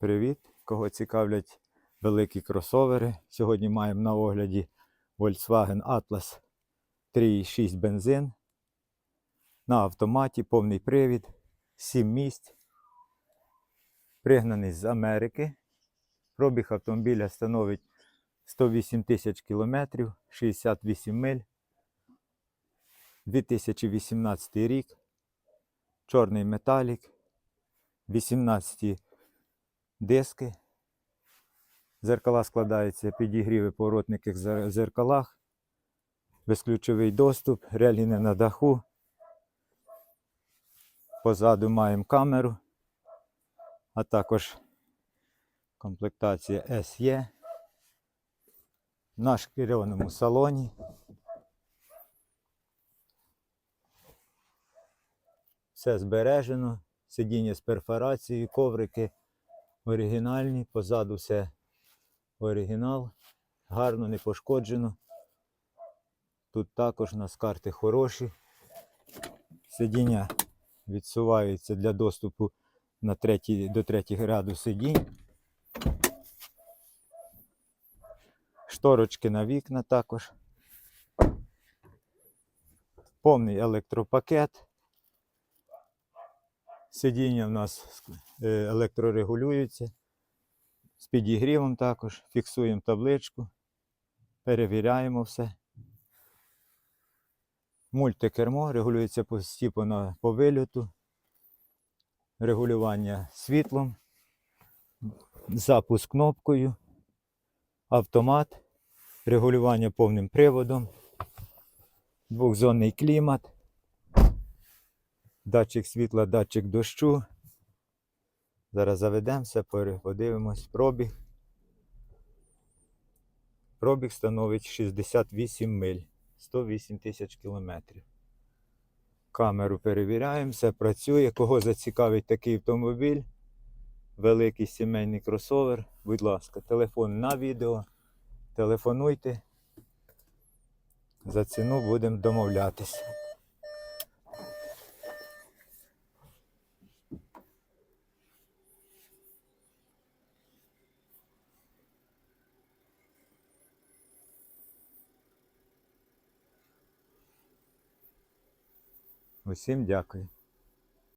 Привіт! Кого цікавлять великі кросовери. Сьогодні маємо на огляді Volkswagen Atlas 3.6 бензин. На автоматі повний привід, 7 місць. Пригнаний з Америки. Пробіг автомобіля становить 108 тисяч кілометрів, 68 миль. 2018 рік. Чорний металік. 18 диски. Зеркала складаються підігріви поворотники в зеркалах, безключовий доступ, реліни на даху. Позаду маємо камеру, а також комплектація SE. На шкіряному салоні. Все збережено, сидіння з перфорацією, коврики оригінальні, позаду все оригінал, гарно не пошкоджено. Тут також у нас карти хороші. Сидіння відсуваються для доступу на третій, до третього ряду сидінь. Шторочки на вікна також. Повний електропакет. Сидіння в нас е, електрорегулюються. З підігрівом також. Фіксуємо табличку. Перевіряємо все. Мультикермо регулюється постійно на, по вильоту. Регулювання світлом. Запуск кнопкою. Автомат. Регулювання повним приводом. Двохзонний клімат датчик світла, датчик дощу. Зараз заведемося, подивимось пробіг. Пробіг становить 68 миль, 108 тисяч кілометрів. Камеру перевіряємо, все працює. Кого зацікавить такий автомобіль, великий сімейний кросовер, будь ласка, телефон на відео. Телефонуйте. За ціну будемо домовлятися. Усім дякую.